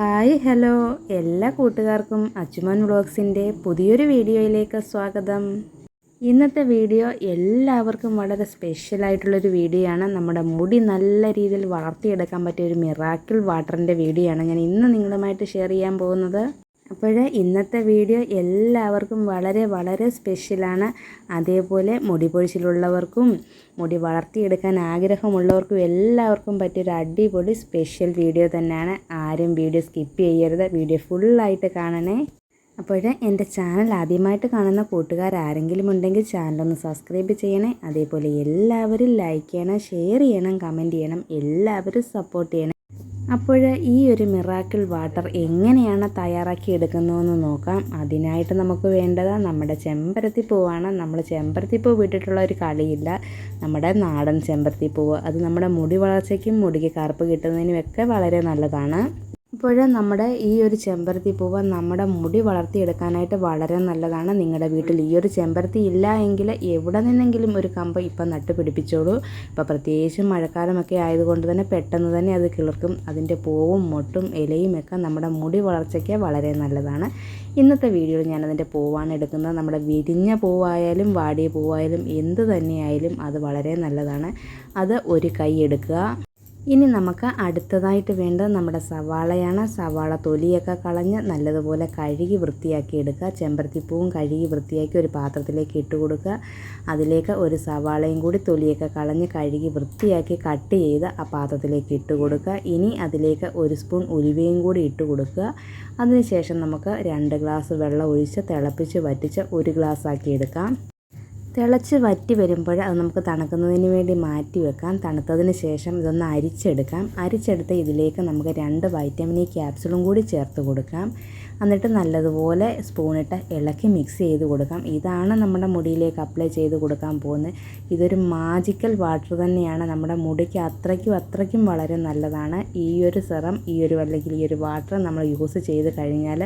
Hi hello. എല്ലാ കൂട്ടുകാർക്കും അച്ചുമൻ വ്ളോഗ്സിന്റെ പുതിയൊരു വീഡിയോയിലേക്ക് സ്വാഗതം. ഇന്നത്തെ വീഡിയോ എല്ലാവർക്കും വളരെ സ്പെഷ്യലായിട്ടുള്ളൊരു വീഡിയോ ആണ് നമ്മുടെ മുടി നല്ല രീതിയിൽ വളർത്തിയെടുക്കാൻ പറ്റിയ ഒരു മിറാക്കിൾ വാട്ടറിന്റെ വീഡിയോ ആണ് ഞാൻ ഇന്ന് നിങ്ങളുമായിട്ട് ഷെയർ ചെയ്യാൻ പോകുന്നത്. അപ്പോൾ ഇന്നത്തെ വീഡിയോ എല്ലാവർക്കും വളരെ വളരെ സ്പെഷ്യലാണ്. അതേപോലെ മുടി പൊഴിച്ചിലുള്ളവർക്കും മുടി വളർത്തിയെടുക്കാൻ ആഗ്രഹമുള്ളവർക്കും എല്ലാവർക്കും പറ്റിയൊരു അടിപൊളി സ്പെഷ്യൽ വീഡിയോ തന്നെയാണ്. ആരും വീഡിയോ സ്കിപ്പ് ചെയ്യരുത്. വീഡിയോ ഫുള്ളായിട്ട് കാണണേ. അപ്പോൾ എന്റെ ചാനൽ ആദ്യമായിട്ട് കാണുന്ന കൂട്ടുകാർ ആരെങ്കിലും ഉണ്ടെങ്കിൽ ചാനലൊന്ന് സബ്സ്ക്രൈബ് ചെയ്യണേ. അതേപോലെ എല്ലാവരും ലൈക്ക് ചെയ്യണം ഷെയർ ചെയ്യണം കമന്റ് ചെയ്യണം. എല്ലാവരും സപ്പോർട്ട് ചെയ്യണം. അപ്പോൾ ഈ ഒരു മിറാക്കിൾ വാട്ടർ എങ്ങനെയാണ് തയ്യാറാക്കി എടുക്കുന്നതെന്ന് നോക്കാം. അതിനായിട്ട് നമുക്ക് വേണ്ടത് നമ്മുടെ ചെമ്പരത്തി പൂവാണ്. നമ്മൾ ചെമ്പരത്തി പൂ വിട്ടിട്ടുള്ള ഒരു കളിയില്ല. നമ്മുടെ നാടൻ ചെമ്പരത്തി പൂവ്. അത് നമ്മുടെ മുടി വളർച്ചയ്ക്കും മുടിക്ക് കറുപ്പ് കിട്ടുന്നതിനുമൊക്കെ വളരെ നല്ലതാണ്. ഇപ്പോൾ നമ്മുടെ ഈ ഒരു ചെമ്പരത്തി പൂവ് നമ്മുടെ മുടി വളർത്തിയെടുക്കാനായിട്ട് വളരെ നല്ലതാണ്. നിങ്ങളുടെ വീട്ടിൽ ഈ ഒരു ചെമ്പരത്തി ഇല്ല എങ്കിൽ എവിടെ നിന്നെങ്കിലും ഒരു കമ്പ് ഇപ്പം നട്ട് പിടിപ്പിച്ചോളൂ ഇപ്പോൾ പ്രത്യേകിച്ചും മഴക്കാലമൊക്കെ ആയതുകൊണ്ട് തന്നെ പെട്ടെന്ന് തന്നെ അത് കിളിർക്കും. അതിന്റെ പൂവും മൊട്ടും ഇലയും ഒക്കെ നമ്മുടെ മുടി വളർച്ചയ്ക്ക് വളരെ നല്ലതാണ്. ഇന്നത്തെ വീഡിയോയിൽ ഞാനതിന്റെ പൂവാണ് എടുക്കുന്നത്. നമ്മുടെ വിരിഞ്ഞ പൂവായാലും വാടിയ പൂവായാലും എന്ത് തന്നെയായാലും അത് വളരെ നല്ലതാണ്. അത് ഒരു കൈ എടുക്കുക. ഇനി നമുക്ക് അടുത്തതായിട്ട് വേണ്ടത് നമ്മുടെ സവാളയാണ്. സവാള തൊലിയൊക്കെ കളഞ്ഞ് നല്ലതുപോലെ കഴുകി വൃത്തിയാക്കി എടുക്കുക. ചെമ്പരത്തിപ്പൂവും കഴുകി വൃത്തിയാക്കി ഒരു പാത്രത്തിലേക്ക് ഇട്ട് കൊടുക്കുക. അതിലേക്ക് ഒരു സവാളയും കൂടി തൊലിയൊക്കെ കളഞ്ഞ് കഴുകി വൃത്തിയാക്കി കട്ട് ചെയ്ത് ആ പാത്രത്തിലേക്ക് ഇട്ട് കൊടുക്കുക. ഇനി അതിലേക്ക് ഒരു സ്പൂൺ ഉലുവയും കൂടി ഇട്ട് കൊടുക്കുക. അതിനുശേഷം നമുക്ക് രണ്ട് ഗ്ലാസ് വെള്ളം ഒഴിച്ച് തിളപ്പിച്ച് വറ്റിച്ച് ഒരു ഗ്ലാസ് ആക്കി എടുക്കാം. തിളച്ച് വറ്റി വരുമ്പോൾ അത് നമുക്ക് തണുക്കുന്നതിന് വേണ്ടി മാറ്റി വെക്കാം. തണുത്തതിന് ശേഷം ഇതൊന്ന് അരിച്ചെടുക്കാം. അരിച്ചെടുത്ത് ഇതിലേക്ക് നമുക്ക് രണ്ട് വൈറ്റമിൻ ഇ ക്യാപ്സുളും കൂടി ചേർത്ത് കൊടുക്കാം. എന്നിട്ട് നല്ലതുപോലെ സ്പൂണിട്ട് ഇളക്കി മിക്സ് ചെയ്ത് കൊടുക്കാം. ഇതാണ് നമ്മുടെ മുടിയിലേക്ക് അപ്ലൈ ചെയ്ത് കൊടുക്കാൻ പോകുന്നത്. ഇതൊരു മാജിക്കൽ വാട്ടർ തന്നെയാണ്. നമ്മുടെ മുടിക്ക് അത്രയ്ക്കും അത്രയ്ക്കും വളരെ നല്ലതാണ്. ഈ ഒരു സിറം ഈ ഒരു അല്ലെങ്കിൽ ഈ ഒരു വാട്ടർ നമ്മൾ യൂസ് ചെയ്ത് കഴിഞ്ഞാൽ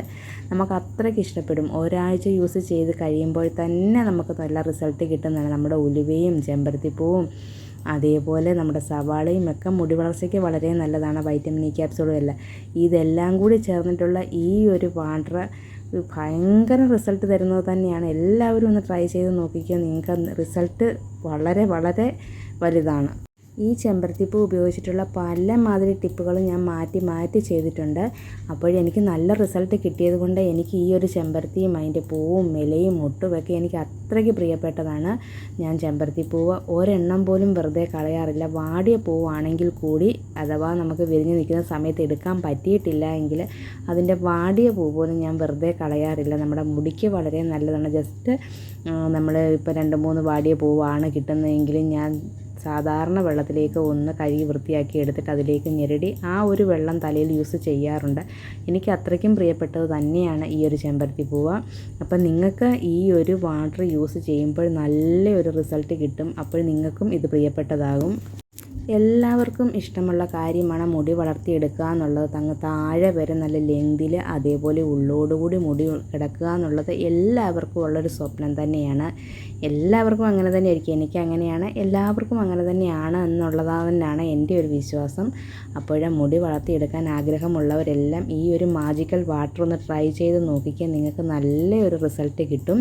നമുക്ക് അത്രയ്ക്ക് ഇഷ്ടപ്പെടും. ഒരാഴ്ച യൂസ് ചെയ്ത് കഴിയുമ്പോൾ തന്നെ നമുക്ക് നല്ല റിസൾട്ട് കിട്ടുന്നതാണ്. നമ്മുടെ ഉലുവയും ചെമ്പരത്തിപ്പൂവും അതേപോലെ നമ്മുടെ സവാളയും ഒക്കെ മുടി വളർച്ചയ്ക്ക് വളരെ നല്ലതാണ്. വൈറ്റമിൻ ഇ ക്യാപ്സുളും എല്ലാം. ഇതെല്ലാം കൂടി ചേർന്നിട്ടുള്ള ഈ ഒരു വാട്ടർ ഭയങ്കര റിസൾട്ട് തരുന്നത് തന്നെയാണ്. എല്ലാവരും ഒന്ന് ട്രൈ ചെയ്ത് നോക്കിക്കുക നിങ്ങൾക്ക് റിസൾട്ട് വളരെ വളരെ വലുതാണ്. ഈ ചെമ്പരത്തിപ്പൂ ഉപയോഗിച്ചിട്ടുള്ള പല മാതിരി ടിപ്പുകളും ഞാൻ മാറ്റി മാറ്റി ചെയ്തിട്ടുണ്ട്. അപ്പോഴെനിക്ക് നല്ല റിസൾട്ട് കിട്ടിയത് കൊണ്ട് എനിക്ക് ഈ ഒരു ചെമ്പരത്തിയും അതിന്റെ പൂവും ഇലയും മുട്ടുമൊക്കെ എനിക്ക് അത്രയ്ക്ക് പ്രിയപ്പെട്ടതാണ്. ഞാൻ ചെമ്പരത്തിപ്പൂവ് ഒരെണ്ണം പോലും വെറുതെ കളയാറില്ല. വാടിയ പൂവാണെങ്കിൽ കൂടി അഥവാ നമുക്ക് വിരിഞ്ഞ് നിൽക്കുന്ന സമയത്ത് എടുക്കാൻ പറ്റിയിട്ടില്ല എങ്കിൽ അതിന്റെ വാടിയ പൂ പോലും ഞാൻ വെറുതെ കളയാറില്ല. നമ്മുടെ മുടിക്ക് വളരെ നല്ലതാണ്. ജസ്റ്റ് നമ്മൾ ഇപ്പോൾ രണ്ട് മൂന്ന് വാടിയ പൂവാണ് കിട്ടുന്നതെങ്കിലും ഞാൻ സാധാരണ വെള്ളത്തിലേക്ക് ഒന്ന് കഴുകി വൃത്തിയാക്കി എടുത്തിട്ട് അതിലേക്ക് ഞെരടി ആ ഒരു വെള്ളം തലയിൽ യൂസ് ചെയ്യാറുണ്ട്. എനിക്ക് അത്രയ്ക്കും പ്രിയപ്പെട്ടത് തന്നെയാണ് ഈ ഒരു ചെമ്പരത്തി പൂവ്. അപ്പം നിങ്ങൾക്ക് ഈ ഒരു വാട്ടർ യൂസ് ചെയ്യുമ്പോൾ നല്ലൊരു റിസൾട്ട് കിട്ടും. അപ്പോൾ നിങ്ങൾക്കും ഇത് പ്രിയപ്പെട്ടതാകും. എല്ലാവർക്കും ഇഷ്ടമുള്ള കാര്യമാണ് മുടി വളർത്തിയെടുക്കുക എന്നുള്ളത്. തങ്ങ് താഴെ വരെ നല്ല ലെങ്തിൽ അതേപോലെ ഉള്ളോടുകൂടി മുടി കിടക്കുക എന്നുള്ളത് എല്ലാവർക്കും ഉള്ളൊരു സ്വപ്നം തന്നെയാണ്. എല്ലാവർക്കും അങ്ങനെ തന്നെ ആയിരിക്കും എനിക്ക് അങ്ങനെയാണ്. എല്ലാവർക്കും അങ്ങനെ തന്നെയാണ് എന്നുള്ളതാണ് എന്റെ ഒരു വിശ്വാസം. അപ്പോഴേ മുടി വളർത്തിയെടുക്കാൻ ആഗ്രഹമുള്ളവരെല്ലാം ഈ ഒരു മാജിക്കൽ വാട്ടർ ഒന്ന് ട്രൈ ചെയ്ത് നോക്കിക്കാൻ നിങ്ങൾക്ക് നല്ലൊരു റിസൾട്ട് കിട്ടും.